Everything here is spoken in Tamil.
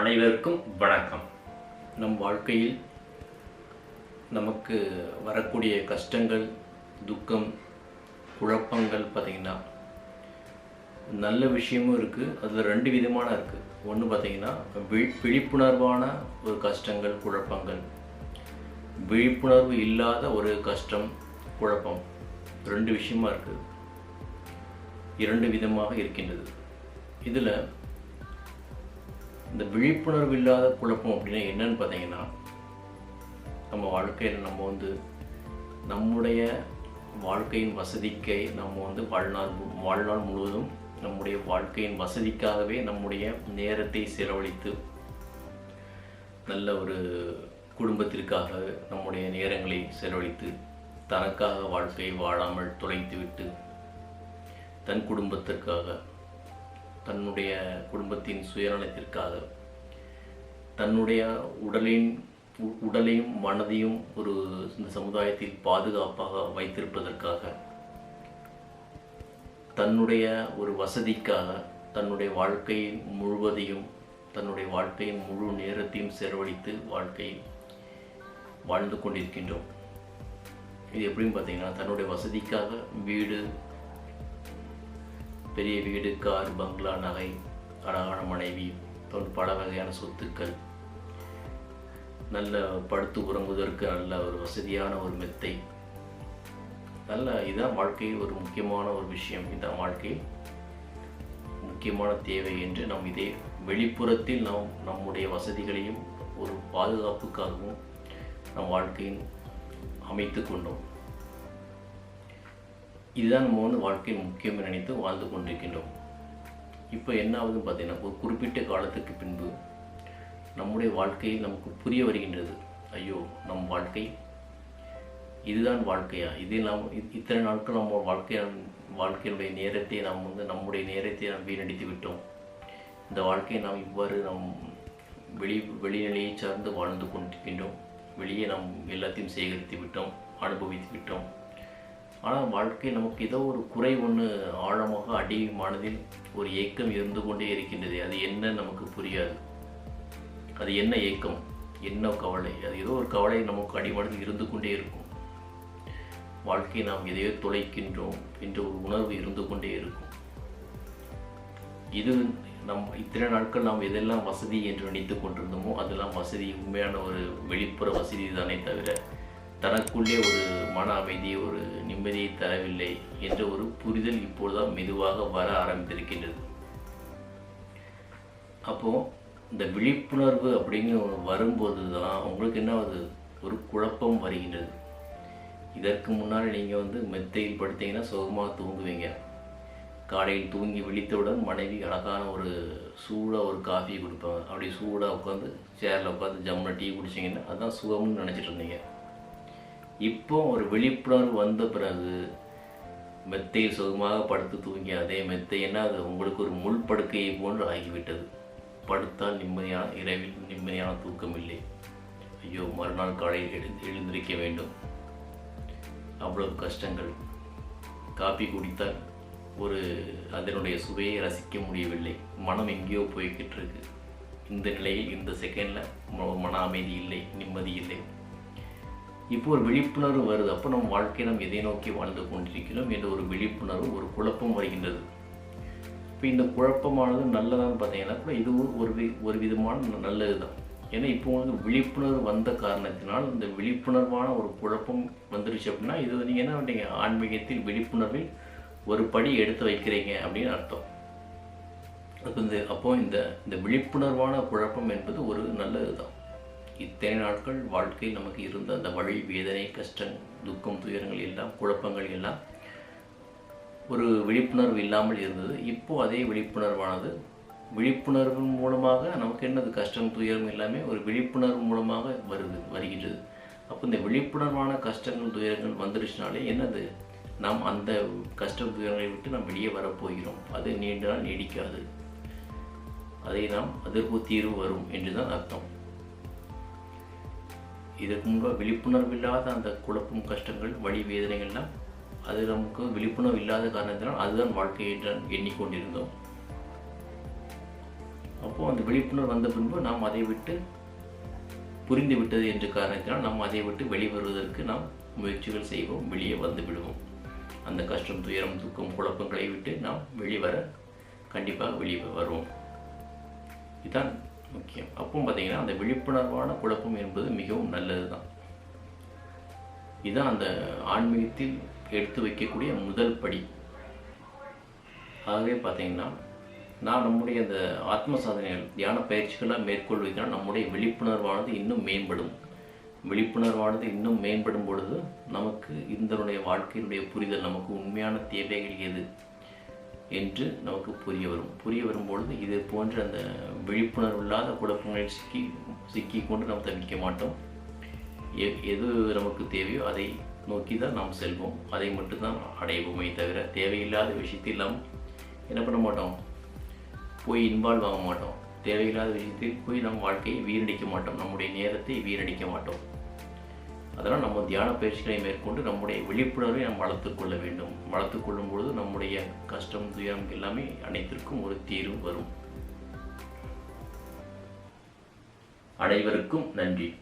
அனைவருக்கும் வணக்கம். நம் வாழ்க்கையில் நமக்கு வரக்கூடிய கஷ்டங்கள் துக்கம் குழப்பங்கள் பார்த்திங்கன்னா நல்ல விஷயமும் இருக்குது அதில் ரெண்டு விதமான இருக்குது ஒன்று பார்த்திங்கன்னா வி விழிப்புணர்வான ஒரு கஷ்டங்கள் குழப்பங்கள். விழிப்புணர்வு இல்லாத ஒரு கஷ்டம் குழப்பம். ரெண்டு விஷயமா இருக்குது இரண்டு விதமாக இருக்கின்றது. இதில் இந்த விழிப்புணர்வு இல்லாத குழப்பம் அப்படின்னா என்னன்னு பார்த்தீங்கன்னா நம்ம வாழ்க்கையில் நம்ம வந்து நம்முடைய வாழ்க்கையின் வசதிக்கை நம்ம வந்து வாழ்நாள் வாழ்நாள் முழுவதும் நம்முடைய வாழ்க்கையின் வசதிக்காகவே நம்முடைய நேரத்தை செலவழித்து நல்ல ஒரு குடும்பத்திற்காக நம்முடைய நேரங்களை செலவழித்து தனக்காக வாழ்க்கையை வாழாமல் தொலைத்துவிட்டு தன் குடும்பத்திற்காக தன்னுடைய குடும்பத்தின் சுயநலத்திற்காக தன்னுடைய உடலின் உ- உடலையும் மனதையும் ஒரு இந்த சமுதாயத்தில் பாதுகாப்பாக வைத்திருப்பதற்காக தன்னுடைய ஒரு வசதிக்காக தன்னுடைய வாழ்க்கை முழுவதையும் தன்னுடைய வாழ்க்கையின் முழு நேரத்தையும் செலவழித்து வாழ்க்கையை வாழ்ந்து கொண்டிருக்கின்றோம். இது எப்படின்னு பார்த்தீங்கன்னா தன்னுடைய வசதிக்காக வீடு பெரிய வீடு கார் பங்களா நகை அழகான மனைவி பல வகையான சொத்துக்கள். நல்ல படுத்து உறங்குவதற்கு நல்ல ஒரு வசதியான ஒரு மெத்தை. நல்ல இதுதான் வாழ்க்கையில் ஒரு முக்கியமான ஒரு விஷயம். இந்த வாழ்க்கை. முக்கியமான தேவை என்று நம் இதே வெளிப்புறத்தில் நாம் நம்முடைய வசதிகளையும் ஒரு பாதுகாப்புக்காகவும் நம் வாழ்க்கையின் அமைத்து கொண்டோம். இதுதான் நம்ம வந்து வாழ்க்கை முக்கியம் நினைத்து வாழ்ந்து கொண்டிருக்கின்றோம். இப்போ என்ன ஆகுதுன்னு பார்த்தீங்கன்னா ஒரு குறிப்பிட்ட காலத்துக்கு பின்பு நம்முடைய வாழ்க்கையில் நமக்கு புரிய வருகின்றது. ஐயோ நம் வாழ்க்கை இதுதான் வாழ்க்கையா? இது நாம் இ- இத்தனை நாட்கள் நம்ம வாழ்க்கை வாழ்க்கையினுடைய நேரத்தை நாம் வந்து நம்முடைய நேரத்தை நாம் வீணடித்து விட்டோம். இந்த வாழ்க்கையை நாம் இவ்வாறு நாம் வெளி வெளிநிலையை சார்ந்து வாழ்ந்து கொண்டிருக்கின்றோம். வெளியே நாம் எல்லாத்தையும் சேகரித்து விட்டோம் அனுபவித்து விட்டோம். ஆனால் வாழ்க்கை நமக்கு ஏதோ ஒரு குறை ஒன்று ஆழமாக அடி மனதில் ஒரு ஏக்கம் இருந்து கொண்டே இருக்கின்றது. அது என்ன நமக்கு புரியாது. அது என்ன ஏக்கம்? என்ன கவலை? அது ஏதோ ஒரு கவலை நமக்கு அடிமனதில் இருந்து கொண்டே இருக்கும். வாழ்க்கையை நாம் எதையோ தொலைக்கின்றோம் என்ற ஒரு உணர்வு இருந்து கொண்டே இருக்கும். இது நம் இத்தனை நாட்கள் நாம் எதெல்லாம் வசதி என்று நினைத்து கொண்டிருந்தோமோ அதெல்லாம் வசதி உண்மையான ஒரு வெளிப்புற வசதி தானே தவிர தனக்குள்ளே ஒரு மன அமைதி ஒரு நிம்மதியை தரவில்லை என்ற ஒரு புரிதல் இப்பொழுதுதான் மெதுவாக வர ஆரம்பித்திருக்கின்றது. அப்போது இந்த விழிப்புணர்வு அப்படின்னு வரும்போது தான் உங்களுக்கு என்ன ஆகுது? ஒரு குழப்பம் வருகின்றது. இதற்கு முன்னால் நீங்கள் வந்து மெத்தையில் படுத்தீங்கன்னா சுகமாக தூங்குவீங்க. காலையில் தூங்கி விழித்தவுடன் மனைவி அழகான ஒரு சூடாக ஒரு காஃபி கொடுப்பாங்க. அப்படி சூடாக உட்காந்து சேரில் உட்காந்து ஜம்முன டீ குடிச்சிங்கன்னா அதுதான் சுகம்னு நினச்சிட்டு இருந்தீங்க. இப்போ ஒரு விழிப்புணர்வு வந்த பிறகு மெத்தையில் சுகமாக படுத்து தூங்கி அதே மெத்தை என்ன? அது உங்களுக்கு ஒரு முள் படுக்கையை போன்று ஆகிவிட்டது. படுத்தால் நிம்மதியான இரவில் நிம்மதியான தூக்கம் இல்லை. ஐயோ மறுநாள் காலையில் எழுந்து எழுந்திருக்க வேண்டும். அவ்வளவு கஷ்டங்கள். காப்பி குடித்தால் ஒரு அதனுடைய சுவையை ரசிக்க முடியவில்லை. மனம் எங்கேயோ போய்கிட்டு இருக்கு இந்த நிலையில் இந்த செகண்டில் மன அமைதி இல்லை நிம்மதி இல்லை. இப்போ ஒரு விழிப்புணர்வு வருது. அப்போ நம்ம வாழ்க்கையை நம்ம எதை நோக்கி வாழ்ந்து கொண்டிருக்கிறோம் என்ற ஒரு விழிப்புணர்வு ஒரு குழப்பம் வருகின்றது. இப்போ இந்த குழப்பமானது நல்லதான்னு பார்த்தீங்கன்னா கூட இதுவும் ஒரு வி ஒரு விதமான நல்லது தான் ஏன்னா இப்போ வந்து விழிப்புணர்வு வந்த காரணத்தினால் இந்த விழிப்புணர்வான ஒரு குழப்பம் வந்துருச்சு அப்படின்னா இது நீங்கள் என்ன பண்ணுறீங்க ஆன்மீகத்தில் விழிப்புணர்வில் ஒரு படி எடுத்து வைக்கிறீங்க அப்படின்னு அர்த்தம். அப்போ இந்த அப்போ இந்த இந்த விழிப்புணர்வான குழப்பம் என்பது ஒரு நல்லது தான் இத்தனை நாட்கள் வாழ்க்கையில் நமக்கு இருந்த அந்த வழி வேதனை கஷ்டம் துக்கம் துயரங்கள் எல்லாம் குழப்பங்கள் எல்லாம் ஒரு விழிப்புணர்வு இல்லாமல் இருந்தது. இப்போ அதே விழிப்புணர்வானது. விழிப்புணர்வு மூலமாக நமக்கு என்னது? கஷ்டம் துயரம் எல்லாமே ஒரு விழிப்புணர்வு மூலமாக வருது வருகின்றது. அப்போ இந்த விழிப்புணர்வான கஷ்டங்கள் துயரங்கள் வந்துருச்சுனாலே என்னது? நாம் அந்த கஷ்டம் துயரங்களை விட்டு நாம் வெளியே வரப்போகிறோம். அது நீண்ட நாள் நீடிக்காது. அதை நாம் அதற்கு தீர்வு வரும் என்றுதான் அர்த்தம். இதற்கு முன்பாக விழிப்புணர்வு இல்லாத அந்த குழப்பம் கஷ்டங்கள் வழி வேதனைகள்லாம் அது நமக்கு விழிப்புணர்வு இல்லாத காரணத்தினால் அதுதான் வாழ்க்கை என்று எண்ணிக்கொண்டிருந்தோம். அப்போது அந்த விழிப்புணர்வு வந்த பின்பு நாம் அதை விட்டு புரிந்து விட்டது என்ற காரணத்தினால் நாம் அதை விட்டு வெளிவருவதற்கு நாம் முயற்சிகள் செய்வோம் வெளியே வந்து விடுவோம். அந்த கஷ்டம் துயரம் துக்கம் குழப்பங்களை விட்டு நாம் வெளிவர கண்டிப்பாக வெளியே வருவோம். இதுதான் முக்கியம். அப்போ பார்த்தீங்கன்னா அந்த விழிப்புணர்வான குழப்பம் என்பது மிகவும் நல்லது தான் இதுதான் அந்த ஆன்மீகத்தில் எடுத்து வைக்கக்கூடிய முதல் படி. ஆகவே பார்த்தீங்கன்னா நான் நம்முடைய அந்த ஆத்ம சாதனைகள் தியான பயிற்சிகளாக மேற்கொள்வதனால் நம்முடைய விழிப்புணர்வானது இன்னும் மேம்படும். விழிப்புணர்வானது இன்னும் மேம்படும் பொழுது நமக்கு இதனுடைய வாழ்க்கையினுடைய புரிதல் நமக்கு உண்மையான தேவைகள் எது? என்று நமக்கு புரிய வரும். புரிய வரும்பொழுது இது போன்ற அந்த விழிப்புணர்வு இல்லாத குழப்பங்களில் சிக்கி சிக்கி கொண்டு நாம் தவிக்க மாட்டோம். எ எது நமக்கு தேவையோ அதை நோக்கி தான் நாம் செல்வோம். அதை மட்டும்தான் அடைவோமே தவிர தேவையில்லாத விஷயத்தில் நாம் என்ன பண்ண மாட்டோம்? போய் இன்வால்வ் ஆக மாட்டோம். தேவையில்லாத விஷயத்தில் போய் நம் வாழ்க்கையை வீணடிக்க மாட்டோம். நம்முடைய நேரத்தை வீணடிக்க மாட்டோம். அதனால் நம்ம தியான பயிற்சிகளை மேற்கொண்டு நம்முடைய விழிப்புணர்வை நாம் வளர்த்துக்கொள்ள வேண்டும். வளர்த்துக் கொள்ளும் பொழுது நம்முடைய கஷ்டம் துயரம் எல்லாமே அனைத்திற்கும் ஒரு தீர்வு வரும். அனைவருக்கும் நன்றி.